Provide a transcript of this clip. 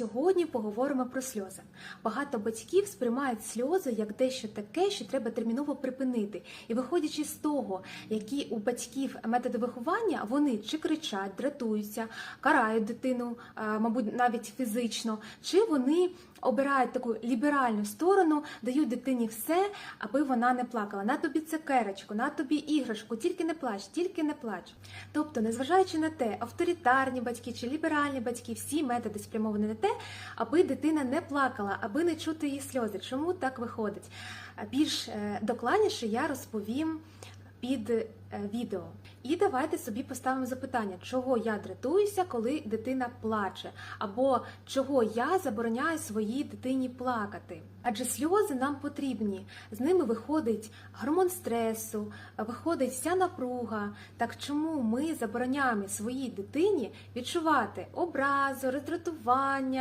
Сьогодні поговоримо про сльози. Багато батьків сприймають сльози як дещо таке, що треба терміново припинити. І виходячи з того, які у батьків методи виховання, вони чи кричать, дратуються, карають дитину, мабуть, навіть фізично, чи вони обирають таку ліберальну сторону, дають дитині все, аби вона не плакала. На тобі цукерочку, на тобі іграшку, тільки не плач, тільки не плач. Тобто, незважаючи на те, авторитарні батьки чи ліберальні батьки, всі методи спрямовані на те, аби дитина не плакала, аби не чути її сльози. Чому так виходить? Більш е, докладніше я розповім під е, відео. І давайте собі поставимо запитання, чого я дратуюся, коли дитина плаче, або чого я забороняю своїй дитині плакати. Адже сльози нам потрібні. З ними виходить гормон стресу, виходить вся напруга. Так чому ми забороняємо своїй дитині відчувати образу, роздратування?